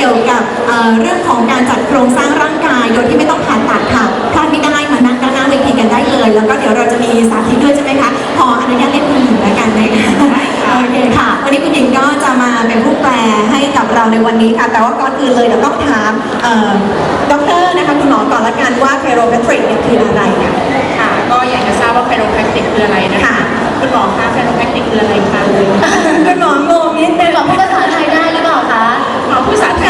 เกี่ยวกับเอ่อเรื่องของการจัดโครงสร้างร่างกายโดยที่ไม่ต้องผ่าตัดค่ะพลาดไม่ได้มานั่งด้านหน้าเวทีกันได้เลย แล้วก็เดี๋ยวเราจะมีสาธิตด้วยใช่ไหมคะขออนุญาตเล่นคุณหญิงแล้วกันนะคะโอเคค่ะ วันนี้คุณหญิงก็จะมาเป็นผู้แปลให้กับเราในวันนี้ค่ะ แต่ว่าก่อนอื่นเลยเดี๋ยวต้องถามเอ่อดอกเตอรนะคะคุณหมอก่อนละกันว่าเคโรแพทริกเนี่ยคืออะไรค่ะค่ะ ก็อยากจะทราบว่าไคโรแพคติกคืออะไรนะคะค่ะคุณหมอคะไคโรแพคติกคืออะไรคะคุณหมองงนิดนึงหมอพูดภาษาไทยได้หรือเปล่าคะหมอผู้สาธารแต่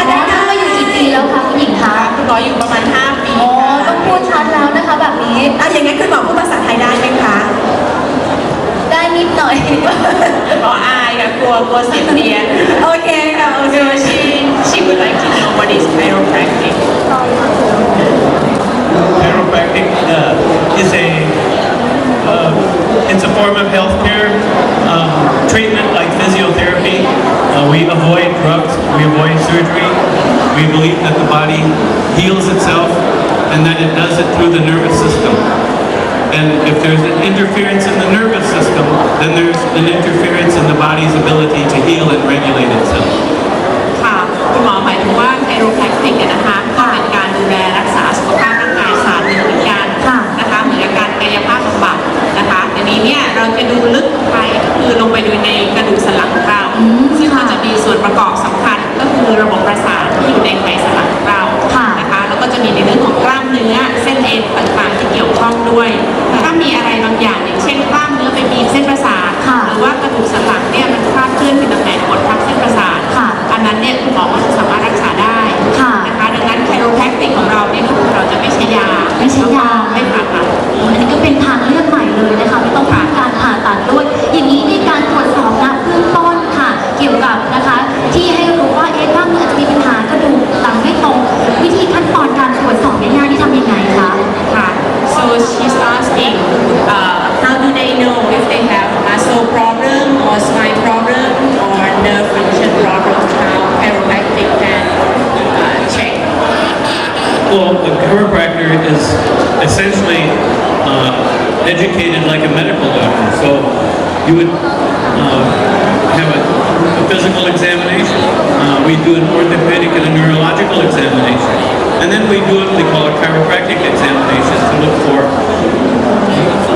ณะได้มาอยู่ อ่ะอย่างงั้นคุณหมอพูดภาษาไทยได้ไหมคะ ได้นิดหน่อย หมออายค่ะกลัวกลัวเสียงเพี้ยน โอเคค่ะโอเค So she she would like to know what is chiropractic Chiropractic uh, is a uh, it's a form of healthcare um, treatment like physiotherapy. Uh, we avoid drugs, we avoid surgery. We believe that the body heals itself and that it does it through the nervous system. And if there's an interference in the nervous system, then there's an interference in the body's ability to heal and regulate itself. ค่ะ คุณหมอหมายถึงว่าไคโรแพคติกเนี่ยนะคะก็เป็นการดูแลรักษาสุขภาพร่างกายศาสตร์หนึ่งเหมือนกันค่ะนะคะเหมือนกับการกายภาพบำบัดนะคะทีนี้เนี่ยเราจะดูลึกไปก็คือลงไปดูในกระดูกสันหลังของเราอืมซึ่งมันค่ะจะมีส่วนประกอบสำคัญก็คือระบบประสาทที่อยู่ในไขสันหลังของเราค่ะนะคะแล้วก็จะมีในเรื่องของกล้ามเนื้อเส้นเอ็นต่างๆที่เกี่ยวข้องด้วย Well, a chiropractor is essentially uh, educated like a medical doctor. So you would uh, have a, a physical examination. Uh, we do an orthopedic and a neurological examination. And then we do what we call a chiropractic examination to look for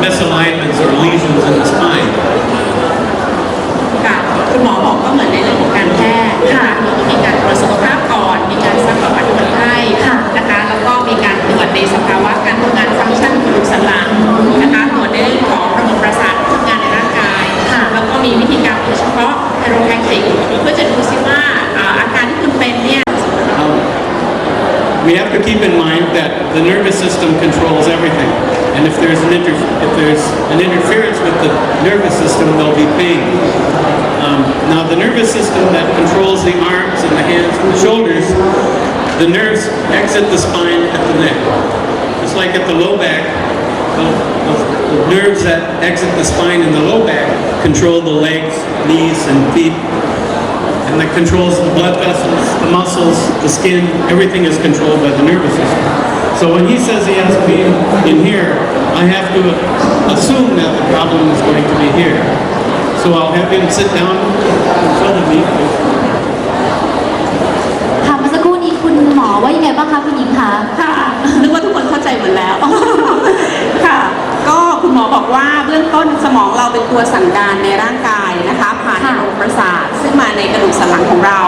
misalignments or lesions in the spine. ค่ะคุณหมอบอกก็เหมือนในเรื่องของการแพทย์นะคะ The arms and the hands and the shoulders, the nerves exit the spine at the neck. Just like at the low back, the, the, nerves that exit the spine in the low back control the legs, knees, and feet and that controls the blood vessels, the muscles, the skin, everything is controlled by the nervous system. So when he says he has pain in here, I have to assume that the problem is going to be here. So I'll have him sit down in front of me. มดแล้ว ค่ะ ก็คุณหมอบอกว่าเบื้องต้นสมองเราเป็นตัวสั่งการในร่างกาย นะคะผ่านค่ะระบบประสาทซึ่งมาในกระดูกสันหลังของเรา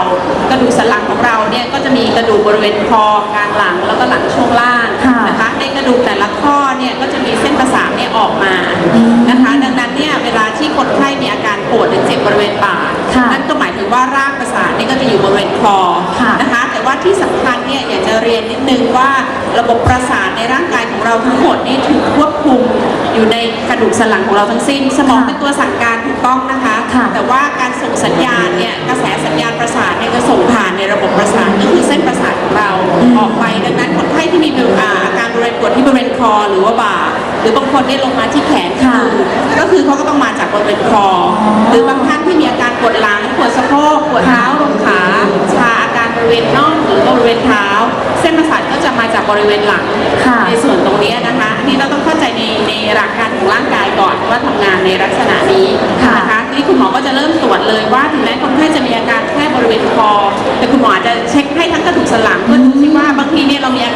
กระดูกสันหลังของเราเนี่ยก็จะมีกระดูกบริเวณคอกลางหลังแล้วก็หลังช่วงล่างค่ะนะคะในกระดูกแต่ละข้อเนี่ยก็จะมีเส้นประสาทเนี่ยออกมาอืมนะคะดังนั้นเนี่ยเวลาที่คนไข้มีอาการปวดหรือเจ็บบริเวณบ่าค่ะนั่นก็หมายถึงว่ารากประสาทเนี่ยก็จะอยู่บริเวณคอค่ะนะคะแต่ว่าที่สำคัญเนี่ยอยากจะเรียนนิดนึงว่าระบบประสาทในร่างกายของเราทั้งหมดนี่ถูกควบคุมอยู่ในกระดูกสันหลังของเราทั้งสิ้น สมองค่ะเป็นตัวสั่งการถูกต้องนะคะค่ะ แต่ว่าการส่งสัญญาณเนี่ยกระแสสัญญาณประสาทเนี่ยจะส่งผ่านในระบบประสาทก็คือเส้นประสาทของเราออกไปดังนั้นคนไข้ที่มีอ่าอาการบริเวณปวดที่บริเวณคอหรือว่าบ่า หรือบางคนเนี่ยลงมาที่แขนค่ะ ก็คือเขาก็ต้องมาจากบริเวณคออหรือบางท่านที่มีอาการปวดหลังปวดสะโพกปวดเท้าลงขาชาอาการบริเวณน่องหรือบริเวณเท้า เส้นประสาทก็จะมาจากบริเวณหลังค่ะในส่วนตรงนี้นะคะอันนี้เราต้องเข้าใจในใน หลักการของร่างกายก่อนว่าทำงานในลักษณะนี้นะคะทีนี้คุณหมอก็จะเริ่มตรวจเลยว่าถึงแม้คนไข้จะมีอาการแค่บริเวณคอแต่คุณหมอจะเช็คให้ทั้งกระดูกสันหลังเพื่อดูที่ว่าบางทีเนี่ยเรามีอา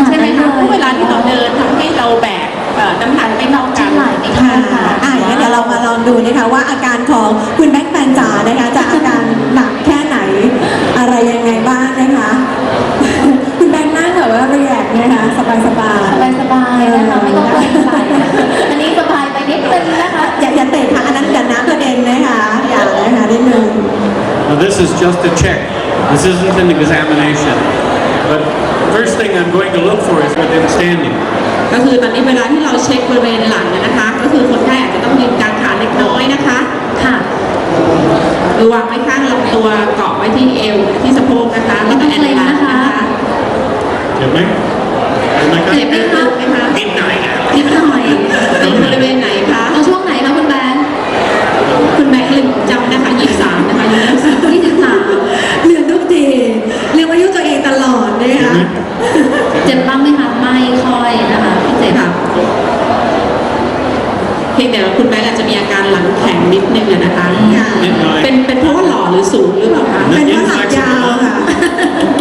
นาดใช่ไหมนั้นคะเลยเพราะเวลาที่เราเดินทำให้เราแบกเอ่อน้ำหนักไม่เท่ากัที่นไหล่ไม่ค่ะเท่ากันอะงั้นเดี๋ยวเรามาลองดูนะคะว่าอาการของคุณแบ็คแมนจ๋านะคะจะอาการหนักแค่ไหน อะไรยังไงบ้างนะคะ คุณแบ็คนั่งแบบว่าเรียกนะคะสบายสบาย สบายสบายๆนะคะไม่ต้องเกรงใจอันนี้สบายไปนิดนึงนะคะ อย่าอย่าเตะค่ะอันนั้นกันน้ำกระเด็นนะคะอย่านะคะนิดนึง Now this is just a check. This isn't an examination. But first thing I'm going to look for is within standing. ก็คือตอนนี้เวลาที่เราเช็คบริเวณหลังนะคะ ก็คือคนไข้อาจจะต้องยืนกลางขาเล็กน้อยนะคะค่ะหรือวางไว้ข้างลำตัวเกาะไว้ที่เอวที่สะโพกนะคะแล้วก็แอนหลังนะคะเห็นไหมเห็นไหมครับเจ็บไหมคะไหมคะ นิดหน่อยนะ นิดหน่อย เป็นบริเวณไหนคะ เอาช่วงไหนคะคุณแบงค์ คุณแม่ลืมจำนะคะ23นะคะยี่สิบสาม ยี่สิบสาม เรียนทุกทีเรียกว่ายุ่ตัวเองตลอดนะคะ เจ็บบ้างไหมคะไม่ค่อยนะคะไม่เจ็บ ค่ะเพียงแต่ว่าคุณแม่อาจจะมีอาการหลังแข็ง นิดนึงอะนะคะ นิดหน่อยเป็นเป็นเพราะว่าหล่อหรือสูงหรือเปล่าคะเป็นเพราะหลังยาวค่ะ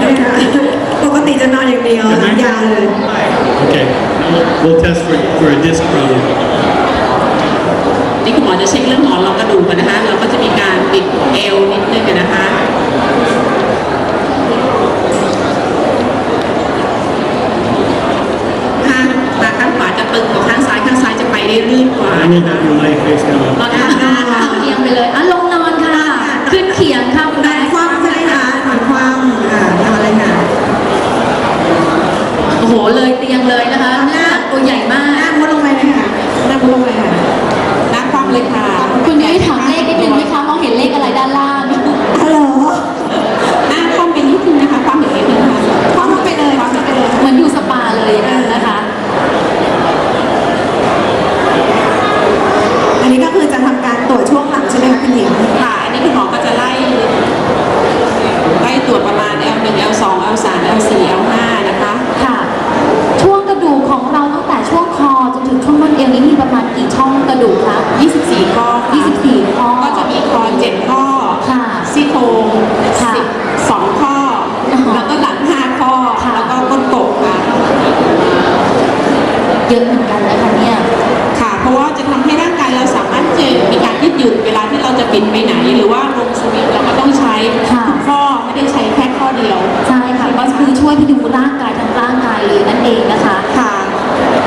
นะคะปกติจะนอนอย่างเดียวหลังยาวเลย Okay. We'll test for, for a disc problem. นี่คุณหมอจะเช็คเรื่องหมอนรองกระดูกกันนะคะ เราก็จะมีการปิดเอวนิดนึงอะนะคะ ข้างตาข้างขวาจะตึงกว่าข้างซ้าย ข้าง ซ้ายจะไปได้ลื่นกว่า I need that you lay face ต down. อนข้างหน้าค่ะเอาเอียงไปเลยอะลงนอนค่ะ ขึ้นเขียงค่ะคุณนแบอนงค์คว่ำใช่ไหมคะนอนคว่ำอ่านอนเลยค่ะโอ้โหเลยเตียงเลยนะคะตัวใหญ่มาหน้าก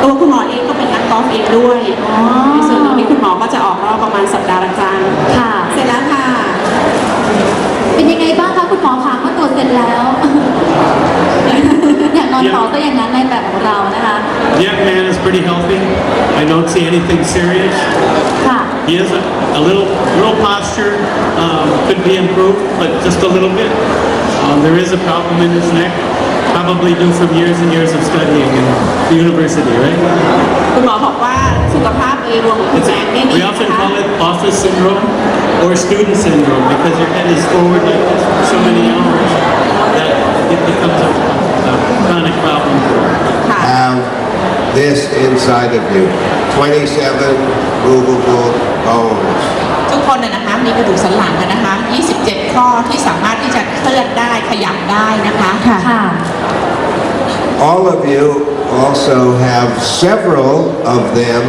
ตัวคุณหมอเองก็เป็นนักกอล์ฟเองด้วยอ๋อ ในส่วนตรงนี้คุณหมอก็จะออกรอบประมาณสัปดาห์ละครั้งค่ะ เสร็จแล้วค่ะ เป็นยังไงบ้างคะคุณหมอคะเมื่อตรวจเสร็จแล้ว อยากนอนต่อซะอย่างนั้นในแบบของเรานะคะ The young man is pretty healthy. I don't see anything serious. ค่ะ He has a, a little, little posture um, could be improved, but just a little bit. Um, there is a problem in his neck, probably due from years and years of studying in the university, right? คุณหมอบอกว่าสุขภาพโดยรวมของคุณ It's, แม่ไม่ดี we นะ often คะ call it office syndrome or student syndrome because your head is forward like this for so many hours that it becomes a, a chronic problem. ค่ะ have this inside of you 27 movable bones. ทุกคนนะนะคะมีกระดูกสันหลังอะนะคะ 27 ข้อที่สามารถที่จะเคลื่อนได้ขยับได้นะคะค่ะค่ะ All of you also have several of them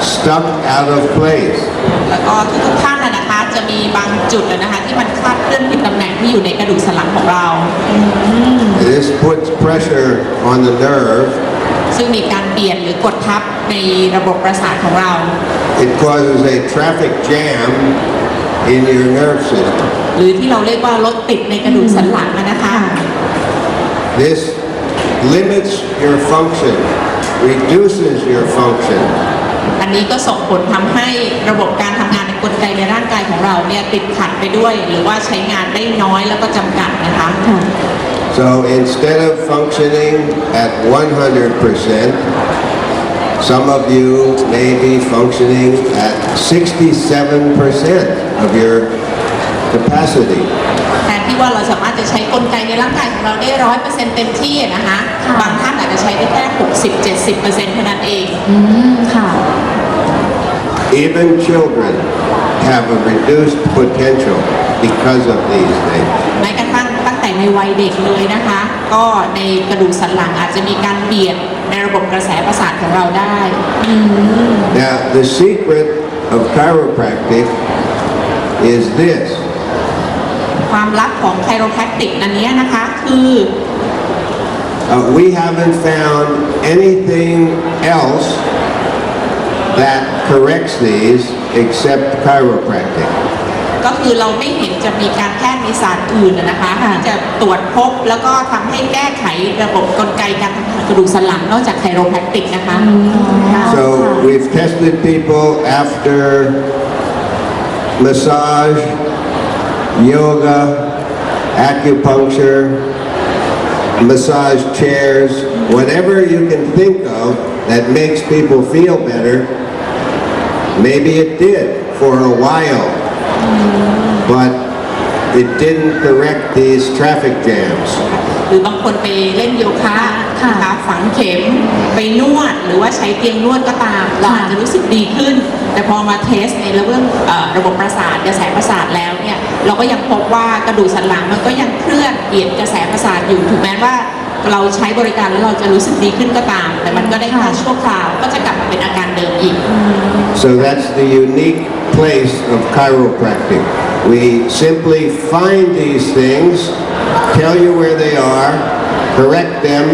stuck out of place. แล้วก็ทุกๆท่านนะนะคะจะมีบางจุดอะนะคะที่มันคลาดเคลื่อนผิดตำแหน่งที่อยู่ในกระดูกสันหลังของเรา This puts pressure on the nerve. ซึ่งมีการเบียดหรือกดทับในระบบประสาทของเรา It causes a traffic jam in your nerve system. หรือที่เราเรียกว่ารถติดในกระดูกสันหลังอะนะคะ This limits your function, reduces your function. อันนี้ก็ส่งผลทำให้ระบบการทำงานในกลไกในร่างกายของเราเนี่ยติดขัดไปด้วย หรือว่าใช้งานได้น้อยแล้วก็จำกัดนะคะ So instead of functioning at 100%, some of you may be functioning at 67% of your capacity. แทนที่ว่าเราสามารถจะใช้กลไกในร่างกายของเราได้ร้อยเปอร์เซ็นต์เต็มที่อะนะคะค่ะบางท่านอาจจะใช้ได้แค่หกสิบเจ็ดสิบเปอร์เซ็นต์เท่านั้นเองอืมค่ะ Even children have a reduced potential because of these things. แม้กระทั่งตั้งแต่ ในวัยเด็กเลยนะคะ ก็ในกระดูกสันหลังอาจจะมีการเบียดในระบบกระแสประสาทของเราได้ Now, the secret of chiropractic is this. ความลับของไคโรแพคติกอันเนี้ยนะคะคือ Uh, we haven't found anything else that corrects these except chiropractic. ก็คือเราไม่เห็นจะมีการแพทย์ในศาสตร์อื่นนะนะคะค่ะที่จะตรวจพบแล้วก็ทำให้แก้ไขระบบกลไกการทำงานกระดูกสันหลังนอกจากไคโรแพคติกนะคะ So we've tested people after massage, yoga, acupuncture, massage chairs, whatever you can think of that makes people feel better. Maybe it did for a while, but it didn't correct these traffic jams. หรือบางคนไปเล่นโยคะนะคะฝังเข็มไปนวดหรือว่าใช้เตียงนวดก็ตาม เราอาจจะรู้สึกดีขึ้น แต่พอมาเทสในเรื่องเอ่อระบบประสาทกระแสประสาทแล้วเนี่ยเราก็ยังพบว่ากระดูกสันหลังมันก็ยังเคลื่อนเปลี่ยนกระแสประสาทอยู่ถึงแม้ว่าเราใช้บริการแล้วเราจะรู้สึกดีขึ้นก็ตาม แต่มันก็ได้แค่ชั่วคราวก็จะกลับมาเป็นอาการเดิมอีก So that's the unique place of chiropractic. We simply find these things, tell you where they are, correct them,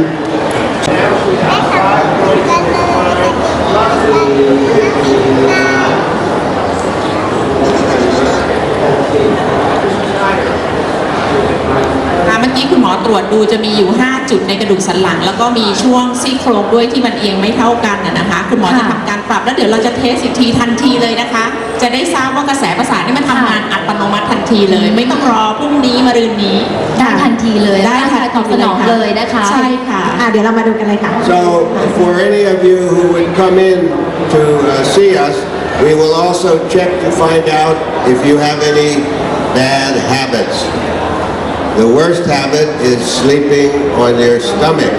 อ่าเมื่อกี้คุณหมอตรวจดูจะมีอยู่ 5 จุดในกระดูกสันหลัง แล้วก็มีช่วงซี่โครงด้วยที่มันเอียงไม่เท่ากันนะนะคะ คุณหมอจะทำการปรับแล้วเดี๋ยวเราจะเทสอีกทีทันทีเลยนะคะ จะได้ทราบว่ากระแสประสาทนี่มันทำงานอัตโนมัติทันทีเลย ไม่ต้องรอพรุ่งนี้มะรืนนี้ได้ทันทีเลยได้ร่างกายตอบสนองเลยนะคะใช่ค่ะอะเดี๋ยวเรามาดูกันเลยค่ะ So for any of you who would come in to uh, see us, we will also check to find out if you have any bad habits. The worst habit is sleeping on your stomach.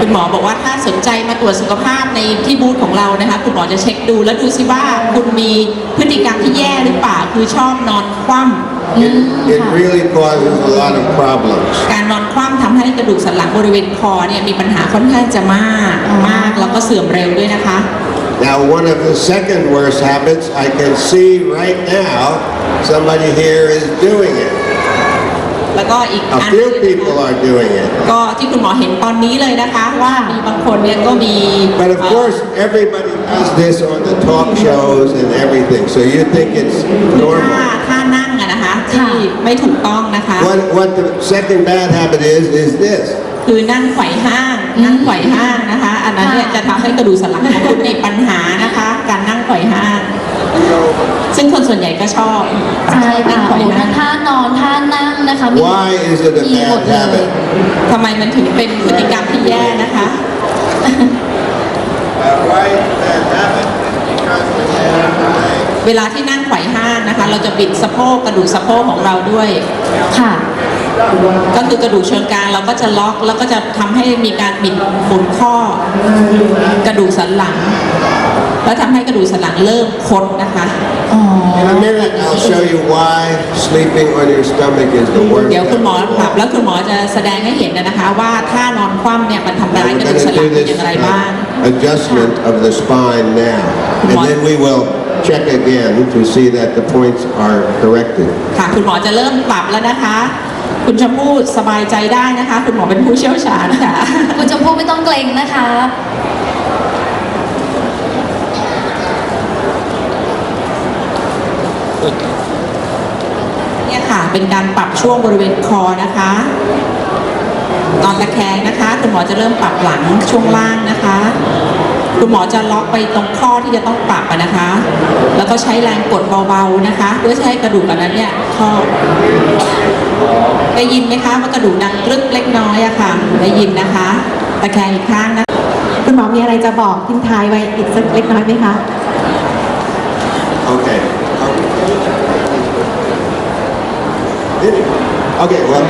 คุณหมอบอกว่าถ้าสนใจมาตรวจสุขภาพในที่บูธของเรานะคะ คุณหมอจะเช็คดูแล้วดูซิว่าคุณมีพฤติกรรมที่แย่หรือเปล่าคือชอบนอนคว่ำ It, it really causes a lot of problems. การนอนคว่ำทำให้กระดูกสันหลังบริเวณคอเนี่ยมีปัญหาค่อนข้างจะมากมากแล้วก็เสื่อมเร็วด้วยนะคะ Now, one of the second worst habits, I can see right now somebody here is doing it. แล้วก็อีก A อัน few people are doing it. ก็ที่คุณหมอเห็นตอนนี้เลยนะคะว่ามีบางคนเนี่ยก็มี But of เอ่อ course, everybody does this on the talk shows and everything, so you think it's ท่า normal. ท่านั่งอะนะคะที่ไม่ถูกต้องนะคะ What, what the second bad habit is, is this. คือนั่งไขว่ห้าง นั่งไขว่ห้างนะคะ อันนั้นเนี่ยจะทำให้กระดูกสันหลังของคุณมีปัญหานะคะ การนั่งไขว่ห้าง ซึ่งคนส่วนใหญ่ก็ชอบใช่นั่ค่ะงไขว่โอ้ห้าง ท่านอนท่านั่ง นะคะมี Why is it a มีหมด bad เลย habit? ทำไมมันถึงเป็นพฤติกรรมที่แย่นะคะ Uh, why is it a bad habit? Because when you have a leg เวลาที่นั่งไขว่ห้างนะคะ เราจะบิดสะโพกกระดูกสะโพกของเราด้วย ค่ะ ก็คือกระดูกเชิงกรานเราก็จะล็อกแล้วก็จะทำให้มีการบิดหมุนข้อ กระดูกสันหลัง แล้วทำให้กระดูกสันหลังเริ่มคดนะคะอ๋อ In a minute, I'll show you why sleeping on your stomach is the worst. เดี๋ยวคุณหมอ habit. ปรับแล้วคุณหมอจะแสดงให้เห็นนะคะ ว่าถ้านอนคว่ำเนี่ยมันทำร้าย We're กระดูก going สัน to หลัง do เป็น this อย่างไรบ้าง uh, adjustment of the spine now. And What? then we will check again to see that the points are corrected. ค่ะ คุณหมอจะเริ่มปรับแล้วนะคะ คุณชมพู่สบายใจได้นะคะ คุณหมอเป็นผู้เชี่ยวชาญค่ะ คุณชมพู่ไม่ต้องเกรงนะคะ เนี่ยค่ะเป็นการปรับช่วงบริเวณคอนะคะ นอนตะแคงนะคะคุณหมอจะเริ่มปรับหลังช่วงล่างนะคะคุณหมอจะล็อกไปตรงข้อที่จะต้องปรับอะนะคะ แล้วก็ใช้แรงกดเบาๆนะคะ เพื่อให้กระดูกอันนั้นเนี่ยข้อได้ยินไหมคะว่ากระดูกดังกรึกเล็กน้อยอะค่ะ ได้ยินนะคะ ตะแคงอีกครั้งนะคะคุณหมอมีอะไรจะบอกทิ้งท้ายไว้อีกสักเล็กน้อยไหมคะ Okay. Did he? Okay, well.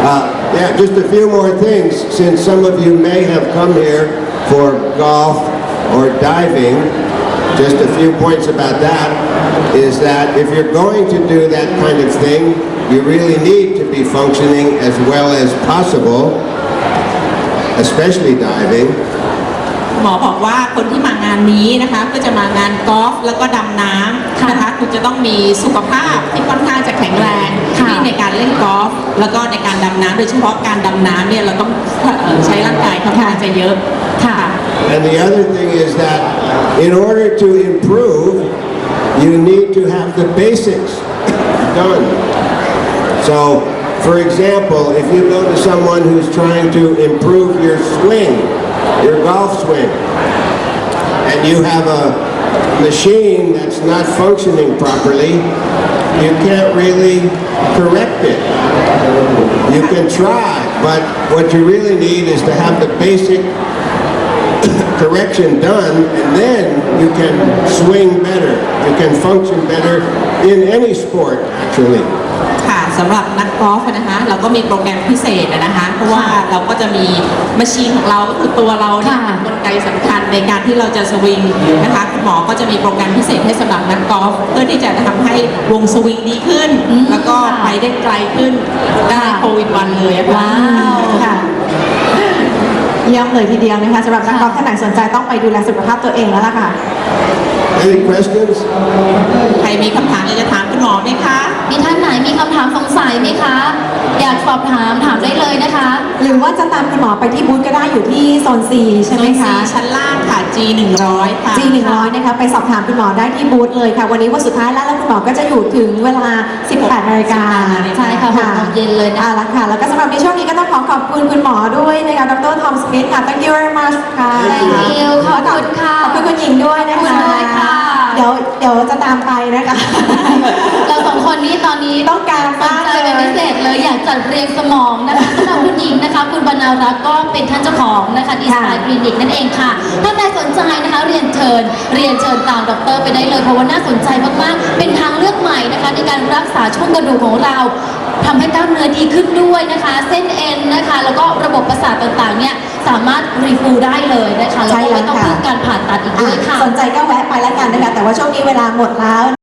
Uh, yeah, just a few more things, since some of you may have come here for golf or diving. Just a few points about that is that if you're going to do that kind of thing, you really need to be functioning as well as possible, especially diving. หมอบอกว่าคนที่มางานนี้นะคะก็จะมางานกอล์ฟแล้วก็ดำน้ำนะคะคุณจะต้องมีสุขภาพที่ค่อนข้างจะแข็งแรงค่ะที่ในการเล่นกอล์ฟแล้วก็ในการดำน้ำโดยเฉพาะการดำน้ำเนี่ยเราต้องเอ่อใช้ร่างกายค่อนข้างจะเยอะค่ะ And the other thing is that in order to improve, you need to have the basics done. So, for example, if you go to someone who's trying to improve your swing, your golf swing, and you have a machine that's not functioning properly, you can't really correct it. You can try, but what you really need is to have the basic correction done, and then you can swing better. You can function better in any sport, actually. ค่ะสำหรับนักกอล์ฟนะคะ เราก็มีโปรแกรมพิเศษนะคะ เพราะว่าเราก็จะมีมชชีนของเราก็คือตัวเราเนี่ยค่ะเป็นกลไกสำคัญในการที่เราจะสวิงนะคะคุณหมอก็จะมีโปรแกรมพิเศษให้สำหรับนักกอล์ฟเพื่อที่จะทำให้วงสวิงดีขึ้น อืมแล้วก็ค่ะไปได้ไกลขึ้นได้ค่ะโควิดวันเลยอะค่ะว้าว ค่ะเยี่ยมเลยทีเดียวนะคะสำหรับนักกอล์ฟท่านไหนสนใจต้องไปดูแลสุขภาพตัวเองแล้วล่ะค่ะ Any questions? ใคร สอบถามถามได้เลยนะคะ หรือว่าจะตามคุณหมอไปที่บูธก็ได้อยู่ที่โซน C ใช่ไหมคะชั้นล่างค่ะ G 100ค่ะ G 100นะคะไปสอบถามคุณหมอได้ที่บูธเลยค่ะ วันนี้วันสุดท้ายแล้วแล้วคุณหมอก็จะอยู่ถึงเวลา 18นาฬิกาใช่ค่ะหกโมงเย็นเลยนะเอาละค่ะ แล้วก็สำหรับในช่วงนี้ก็ต้องขอขอบคุณคุณหมอด้วยนะคะดรทอมสมิธค่ะ thank you very much ค่ะ Thank you ขอบคุณค่ะขอบคุณคุณหญิงด้วยนะขอบคุคะณด้วยค่ะเดี๋ยวเดี๋ยวจะตามไปนะคะเราสองคนนี้ตอนนี้ต้องการสนมากใจเลยเป็นพิเศษเลยอยาก จัดเรียงสมองนะคะสำหรับคุณหญิงนะคะ คุณบรรณารักษ์ก็เป็นท่านเจ้าของนะคะดีไซน์คลินิกนั่นเองค่ะถ้าใครสนใจนะคะเรียนเชิญ เรียนเชิญตามดรไปได้เลยเพราะว่าน่าสนใจมากๆ เป็นทางเลือกใหม่นะคะในการรักษาช่วงกระดูกของเราทำให้กล้ามเนื้อดีขึ้นด้วยนะคะ เส้นเอ็นนะคะ แล้วก็ระบบประสาทต่างๆเนี่ยสามารถรีฟูได้เลยนะคะแล้วก็ไม่ต้องพึ่งการผ่าตัดอีกด้วยค่ะ สนใจก็แวะไปแล้วกันนะคะแต่ว่าช่วงนี้เวลาหมดแล้ว